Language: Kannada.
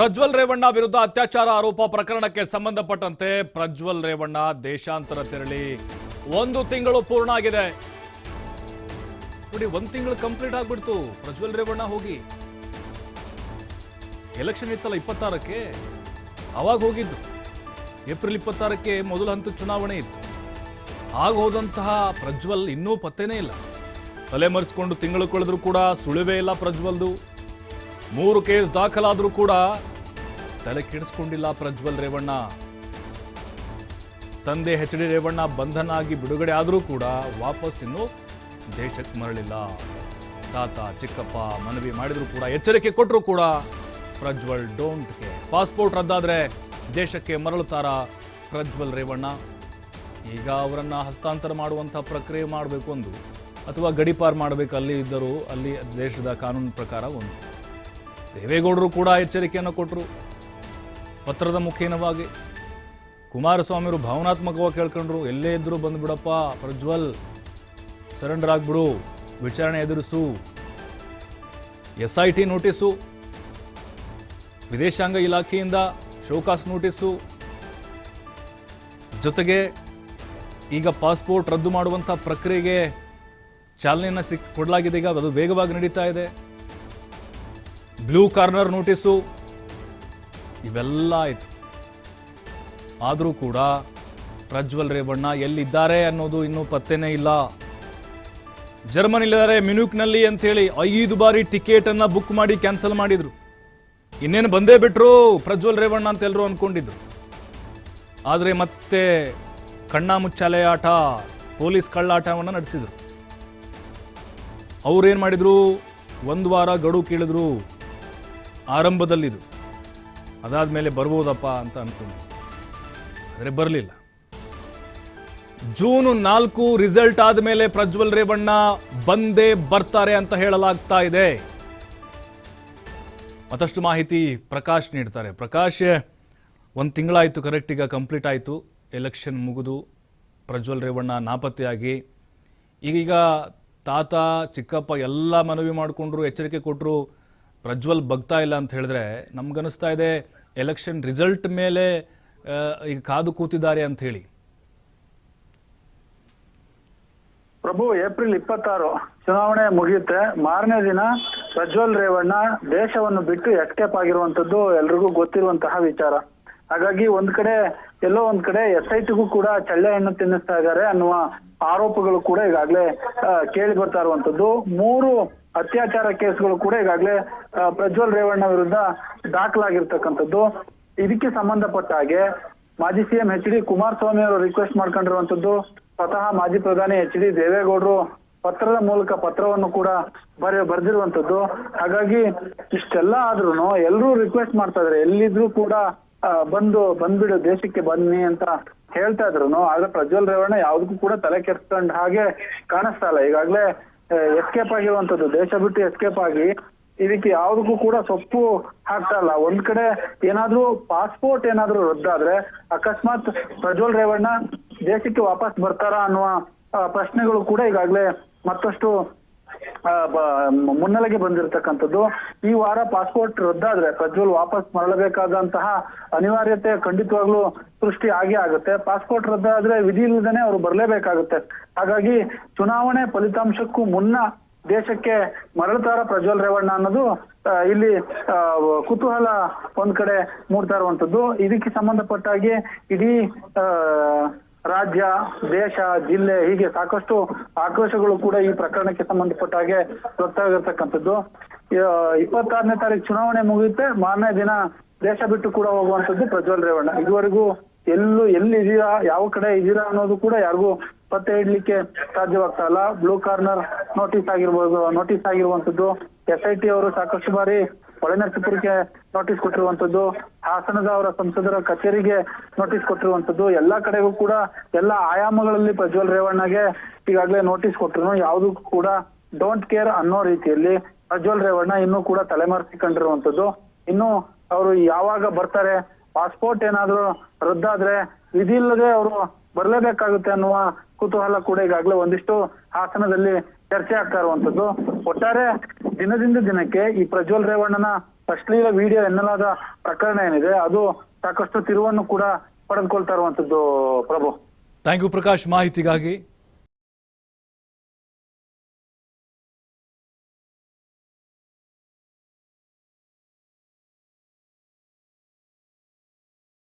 ಪ್ರಜ್ವಲ್ ರೇವಣ್ಣ ವಿರುದ್ಧ ಅತ್ಯಾಚಾರ ಆರೋಪ ಪ್ರಕರಣಕ್ಕೆ ಸಂಬಂಧಪಟ್ಟಂತೆ ಪ್ರಜ್ವಲ್ ರೇವಣ್ಣ ದೇಶಾಂತರ ತೆರಳಿ. ಒಂದು ತಿಂಗಳು ಪೂರ್ಣ ಆಗಿದೆ. ನೋಡಿ, ಒಂದ್ ತಿಂಗಳು ಕಂಪ್ಲೀಟ್ ಆಗ್ಬಿಡ್ತು. ಪ್ರಜ್ವಲ್ ರೇವಣ್ಣ ಹೋಗಿ. ಎಲೆಕ್ಷನ್ ಇತ್ತಲ್ಲ ಇಪ್ಪತ್ತಾರಕ್ಕೆ? ಅವಾಗ ಹೋಗಿದ್ದು. ಏಪ್ರಿಲ್ ಇಪ್ಪತ್ತಾರಕ್ಕೆ ಮೊದಲ ಹಂತ ಚುನಾವಣೆ ಇತ್ತು. ಆಗ ಹೋದಂತಹ ಪ್ರಜ್ವಲ್ ಇನ್ನೂ ಪತ್ತೆನೇ ಇಲ್ಲ. ತಲೆ ಮರೆಸ್ಕೊಂಡು ತಿಂಗಳು ಕಳೆದ್ರೂ ಕೂಡ ಸುಳಿವೇ ಇಲ್ಲ ಪ್ರಜ್ವಲ್ದು. ಮೂರು ಕೇಸ್ ದಾಖಲಾದರೂ ಕೂಡ ತಲೆ ಕೆಡಿಸ್ಕೊಂಡಿಲ್ಲ ಪ್ರಜ್ವಲ್ ರೇವಣ್ಣ. ತಂದೆ ಎಚ್ ಡಿ ರೇವಣ್ಣ ಬಂಧನ ಆಗಿ ಬಿಡುಗಡೆ ಆದರೂ ಕೂಡ ವಾಪಸ್ ಇನ್ನೂ ದೇಶಕ್ಕೆ ಮರಳಿಲ್ಲ. ತಾತ, ಚಿಕ್ಕಪ್ಪ ಮನವಿ ಮಾಡಿದ್ರು ಕೂಡ, ಎಚ್ಚರಿಕೆ ಕೊಟ್ಟರು ಕೂಡ ಪ್ರಜ್ವಲ್ ಡೋಂಟ್ ಕೇರ್ ಪಾಸ್ಪೋರ್ಟ್ ರದ್ದಾದರೆ ದೇಶಕ್ಕೆ ಮರಳುತ್ತಾರ ಪ್ರಜ್ವಲ್ ರೇವಣ್ಣ? ಈಗ ಅವರನ್ನು ಹಸ್ತಾಂತರ ಮಾಡುವಂಥ ಪ್ರಕ್ರಿಯೆ ಮಾಡಬೇಕು ಒಂದು. ಅಥವಾ ಗಡಿಪಾರ್ ಮಾಡಬೇಕು ಅಲ್ಲಿ ಇದ್ದರೂ ಅಲ್ಲಿ ದೇಶದ ಕಾನೂನು ಪ್ರಕಾರ ಒಂದು. ದೇವೇಗೌಡರು ಕೂಡ ಎಚ್ಚರಿಕೆಯನ್ನು ಕೊಟ್ಟರು ಪತ್ರದ ಮುಖೇನವಾಗಿ. ಕುಮಾರಸ್ವಾಮಿಯವರು ಭಾವನಾತ್ಮಕವಾಗಿ ಕೇಳ್ಕೊಂಡ್ರು, ಎಲ್ಲೇ ಇದ್ದರೂ ಬಂದುಬಿಡಪ್ಪ, ಪ್ರಜ್ವಲ್, ಸರೆಂಡರ್ ಆಗಿಬಿಡು, ವಿಚಾರಣೆ ಎದುರಿಸು. ಎಸ್ ಐ ಟಿ ನೋಟಿಸು, ವಿದೇಶಾಂಗ ಇಲಾಖೆಯಿಂದ ಶೋಕಾಸ್ ನೋಟಿಸು. ಜೊತೆಗೆ ಈಗ ಪಾಸ್ಪೋರ್ಟ್ ರದ್ದು ಮಾಡುವಂಥ ಪ್ರಕ್ರಿಯೆಗೆ ಚಾಲನೆಯನ್ನು ಸಿಕ್ಕಿ ಕೊಡಲಾಗಿದೆ. ಈಗ ಅದು ವೇಗವಾಗಿ ನಡೀತಾ ಇದೆ. Blue corner notice. ಇವೆಲ್ಲ ಆಯಿತು ಆದರೂ ಕೂಡ ಪ್ರಜ್ವಲ್ ರೇವಣ್ಣ ಎಲ್ಲಿದ್ದಾರೆ ಅನ್ನೋದು ಇನ್ನೂ ಪತ್ತೆನೇ ಇಲ್ಲ. ಜರ್ಮನಿಲಿದ್ದಾರೆ ಮಿನ್ಯೂಕ್ನಲ್ಲಿ ಅಂತೇಳಿ ಐದು ಬಾರಿ ಟಿಕೆಟನ್ನು ಬುಕ್ ಮಾಡಿ ಕ್ಯಾನ್ಸಲ್ ಮಾಡಿದ್ರು. ಇನ್ನೇನು ಬಂದೇ ಬಿಟ್ಟರು ಪ್ರಜ್ವಲ್ ರೇವಣ್ಣ ಅಂತ ಎಲ್ಲರೂ ಅಂದ್ಕೊಂಡಿದ್ರು. ಆದರೆ ಮತ್ತೆ ಕಣ್ಣ ಮುಚ್ಚಾಲೆ ಆಟ, ಪೊಲೀಸ್ ಕಳ್ಳಾಟವನ್ನು ನಡೆಸಿದರು. ಅವ್ರೇನು ಮಾಡಿದರು? ಒಂದು ವಾರ ಗಡು ಕೀಳಿದ್ರು. ಆರಂಭದಲ್ಲಿದು ಅದಾದ್ಮೇಲೆ ಬರ್ಬೋದಪ್ಪ ಅಂತ ಅನ್ಕೊಂಡು. ಆದರೆ ಬರಲಿಲ್ಲ. ಜೂನ್ ನಾಲ್ಕು ರಿಸಲ್ಟ್ ಆದಮೇಲೆ ಪ್ರಜ್ವಲ್ ರೇವಣ್ಣ ಬಂದೇ ಬರ್ತಾರೆ ಅಂತ ಹೇಳಲಾಗ್ತಾ ಇದೆ. ಮತ್ತಷ್ಟು ಮಾಹಿತಿ ಪ್ರಕಾಶ್ ನೀಡ್ತಾರೆ. ಪ್ರಕಾಶ್, ಒಂದು ತಿಂಗಳಾಯಿತು ಕರೆಕ್ಟ್ ಈಗ ಕಂಪ್ಲೀಟ್ ಆಯಿತು. ಎಲೆಕ್ಷನ್ ಮುಗಿದು, ಪ್ರಜ್ವಲ್ ರೇವಣ್ಣ ನಾಪತ್ತೆಯಾಗಿ. ಈಗೀಗ ತಾತ, ಚಿಕ್ಕಪ್ಪ ಎಲ್ಲ ಮನವಿ ಮಾಡಿಕೊಂಡ್ರು, ಎಚ್ಚರಿಕೆ ಕೊಟ್ಟರು ಪ್ರಜ್ವಲ್ ಬಗ್ತಾ ಇಲ್ಲ ಅಂತ ಹೇಳಿದ್ರೆ ನಮ್ಗನಿಸ್ತಾ ಇದೆ ಎಲೆಕ್ಷನ್ ರಿಸಲ್ಟ್ ಮೇಲೆ ಈಗ ಕಾದು ಕೂತಿದ್ದಾರೆ ಅಂತ ಹೇಳಿ. ಪ್ರಭು, ಏಪ್ರಿಲ್ ಇಪ್ಪತ್ತಾರು ಚುನಾವಣೆ ಮುಗಿಯುತ್ತೆ. ಮಾರನೇ ದಿನ ಪ್ರಜ್ವಲ್ ರೇವಣ್ಣ ದೇಶವನ್ನು ಬಿಟ್ಟು ಎಸ್ಕೇಪ್ ಆಗಿರುವಂತದ್ದು ಎಲ್ರಿಗೂ ಗೊತ್ತಿರುವಂತಹ ವಿಚಾರ. ಹಾಗಾಗಿ ಒಂದ್ ಕಡೆ, ಎಲ್ಲೋ ಒಂದ್ ಕಡೆ ಎಸ್ ಐ ಕೂಡ ಚಳ್ಳೆ ಹಣ್ಣು ತಿನ್ನಿಸ್ತಾ ಇದ್ದಾರೆ ಅನ್ನುವ ಆರೋಪಗಳು ಕೂಡ ಈಗಾಗಲೇ ಕೇಳಿ ಬರ್ತಾ ಇರುವಂತದ್ದು ಮೂರು ಅತ್ಯಾಚಾರ ಕೇಸ್ಗಳು ಕೂಡ ಈಗಾಗಲೇ ಪ್ರಜ್ವಲ್ ರೇವಣ್ಣ ವಿರುದ್ಧ ದಾಖಲಾಗಿರ್ತಕ್ಕಂಥದ್ದು. ಇದಕ್ಕೆ ಸಂಬಂಧಪಟ್ಟ ಹಾಗೆ, ಮಾಜಿ ಸಿಎಂ ಎಚ್ ಡಿ ಕುಮಾರಸ್ವಾಮಿ ಅವರು ರಿಕ್ವೆಸ್ಟ್ ಮಾಡ್ಕೊಂಡಿರುವಂತದ್ದು ಸ್ವತಃ ಮಾಜಿ ಪ್ರಧಾನಿ ಎಚ್ ಡಿ ದೇವೇಗೌಡರು ಪತ್ರದ ಮೂಲಕ ಪತ್ರವನ್ನು ಕೂಡ ಬರೆ ಬರೆದಿರುವಂತದ್ದು ಹಾಗಾಗಿ ಇಷ್ಟೆಲ್ಲ ಆದ್ರೂ ಎಲ್ಲರೂ ರಿಕ್ವೆಸ್ಟ್ ಮಾಡ್ತಾ ಇದಾರೆ. ಎಲ್ಲಿದ್ರು ಕೂಡ ಬಂದು, ಬಂದ್ಬಿಡು, ದೇಶಕ್ಕೆ ಬನ್ನಿ ಅಂತ ಹೇಳ್ತಾ ಇದ್ರು ಆದ್ರೆ ಪ್ರಜ್ವಲ್ ರೇವಣ್ಣ ಯಾವ್ದಕ್ಕೂ ಕೂಡ ತಲೆ ಕೆಡ್ಸ್ಕೊಂಡ್ ಹಾಗೆ ಕಾಣಿಸ್ತಾ ಇಲ್ಲ. ಈಗಾಗ್ಲೇ ಎಸ್ಕೇಪ್ ಆಗಿರುವಂತದ್ದು. ದೇಶ ಬಿಟ್ಟು ಎಸ್ಕೇಪ್ ಆಗಿ ಇದಕ್ಕೆ ಯಾವ್ದಕ್ಕೂ ಕೂಡ ಸೊಪ್ಪು ಹಾಕ್ತಾ ಇಲ್ಲ. ಒಂದ್ ಕಡೆ ಏನಾದ್ರೂ ಪಾಸ್ಪೋರ್ಟ್ ಏನಾದ್ರೂ ರದ್ದಾದ್ರೆ ಅಕಸ್ಮಾತ್ ಪ್ರಜ್ವಲ್ ರೇವಣ್ಣ ದೇಶಕ್ಕೆ ವಾಪಸ್ ಬರ್ತಾರಾ ಅನ್ನುವ ಪ್ರಶ್ನೆಗಳು ಕೂಡ ಈಗಾಗ್ಲೇ ಮತ್ತಷ್ಟು ಮುನ್ನೆಲೆಗೆ ಬಂದಿರತಕ್ಕಂಥದ್ದು. ಈ ವಾರ ಪಾಸ್ಪೋರ್ಟ್ ರದ್ದಾದ್ರೆ, ಪ್ರಜ್ವಲ್ ವಾಪಸ್ ಮರಳಬೇಕಾದಂತಹ ಅನಿವಾರ್ಯತೆ ಖಂಡಿತವಾಗ್ಲೂ ಸೃಷ್ಟಿ ಆಗೇ ಆಗುತ್ತೆ. ಪಾಸ್ಪೋರ್ಟ್ ರದ್ದಾದ್ರೆ ವಿಧಿ ಇಲ್ಲದೇನೆ ಅವರು ಬರಲೇಬೇಕಾಗುತ್ತೆ. ಹಾಗಾಗಿ ಚುನಾವಣೆ ಫಲಿತಾಂಶಕ್ಕೂ ಮುನ್ನ ದೇಶಕ್ಕೆ ಮರಳುತ್ತಾರ ಪ್ರಜ್ವಲ್ ರೇವಣ್ಣ ಅನ್ನೋದು ಇಲ್ಲಿ ಕುತೂಹಲ ಒಂದ್ ಕಡೆ ಮೂಡ್ತಾ ಇರುವಂತದ್ದು ಇದಕ್ಕೆ ಸಂಬಂಧಪಟ್ಟಾಗಿ ಇಡೀ ರಾಜ್ಯ, ದೇಶ, ಜಿಲ್ಲೆ ಹೀಗೆ ಸಾಕಷ್ಟು ಆಕ್ರೋಶಗಳು ಕೂಡ ಈ ಪ್ರಕರಣಕ್ಕೆ ಸಂಬಂಧಪಟ್ಟ ಹಾಗೆ ಗೊತ್ತಾಗಿರ್ತಕ್ಕಂಥದ್ದು ಇಪ್ಪತ್ತಾರನೇ ತಾರೀಕು ಚುನಾವಣೆ ಮುಗಿಯುತ್ತೆ. ಮಾರನೇ ದಿನ ದೇಶ ಬಿಟ್ಟು ಕೂಡ ಹೋಗುವಂತದ್ದು ಪ್ರಜ್ವಲ್ ರೇವಣ್ಣ. ಇದುವರೆಗೂ ಎಲ್ಲೂ ಎಲ್ಲಿ ಇದೀರಾ, ಯಾವ ಕಡೆ ಇದೀರಾ ಅನ್ನೋದು ಕೂಡ ಯಾರಿಗೂ ಪತ್ತೆ ಇಡ್ಲಿಕ್ಕೆ ಸಾಧ್ಯವಾಗ್ತಾ ಇಲ್ಲ. ಬ್ಲೂ ಕಾರ್ನರ್ ನೋಟಿಸ್ ಆಗಿರ್ಬೋದು, ನೋಟಿಸ್ ಆಗಿರುವಂತದ್ದು ಎಸ್ ಐ ಟಿ ಅವರು ಸಾಕಷ್ಟು ಬಾರಿ ಹೊಳೆನರಸೀಪುರಕ್ಕೆ ನೋಟಿಸ್ ಕೊಟ್ಟಿರುವಂತದ್ದು ಹಾಸನದ ಅವರ ಸಂಸದರ ಕಚೇರಿಗೆ ನೋಟಿಸ್ ಕೊಟ್ಟಿರುವಂತದ್ದು ಎಲ್ಲಾ ಕಡೆಗೂ ಕೂಡ ಎಲ್ಲಾ ಆಯಾಮಗಳಲ್ಲಿ ಪ್ರಜ್ವಲ್ ರೇವಣ್ಣಗೆ ಈಗಾಗಲೇ ನೋಟಿಸ್ ಕೊಟ್ಟರು ಯಾವುದಕ್ಕೂ ಕೂಡ ಡೋಂಟ್ ಕೇರ್ ಅನ್ನೋ ರೀತಿಯಲ್ಲಿ ಪ್ರಜ್ವಲ್ ರೇವಣ್ಣ ಇನ್ನೂ ಕೂಡ ತಲೆಮರೆಸಿಕೊಂಡಿರುವಂತದ್ದು ಇನ್ನು ಅವರು ಯಾವಾಗ ಬರ್ತಾರೆ ಪಾಸ್ಪೋರ್ಟ್ ಏನಾದ್ರು ರದ್ದಾದ್ರೆ ವಿಧಿ ಇಲ್ಲದೆ ಅವರು ಬರಲೇಬೇಕಾಗುತ್ತೆ ಅನ್ನುವ ಕುತೂಹಲ ಕೂಡ ಈಗಾಗಲೇ ಒಂದಿಷ್ಟು ಹಾಸನದಲ್ಲಿ ಚರ್ಚೆ ಆಗ್ತಾ ಇರುವಂತದ್ದು ಒಟ್ಟಾರೆ ದಿನದಿಂದ ದಿನಕ್ಕೆ ಈ ಪ್ರಜ್ವಲ್ ರೇವಣ್ಣನ ಅಶ್ಲೀಲ ವಿಡಿಯೋ ಎನ್ನಲಾದ ಪ್ರಕರಣ ಏನಿದೆ, ಅದು ಸಾಕಷ್ಟು ತಿರುವನ್ನು ಕೂಡ ಪಡೆದುಕೊಳ್ತಾ ಇರುವಂತದ್ದು ಪ್ರಭು. Thank you Prakash. ಮಾಹಿತಿಗಾಗಿ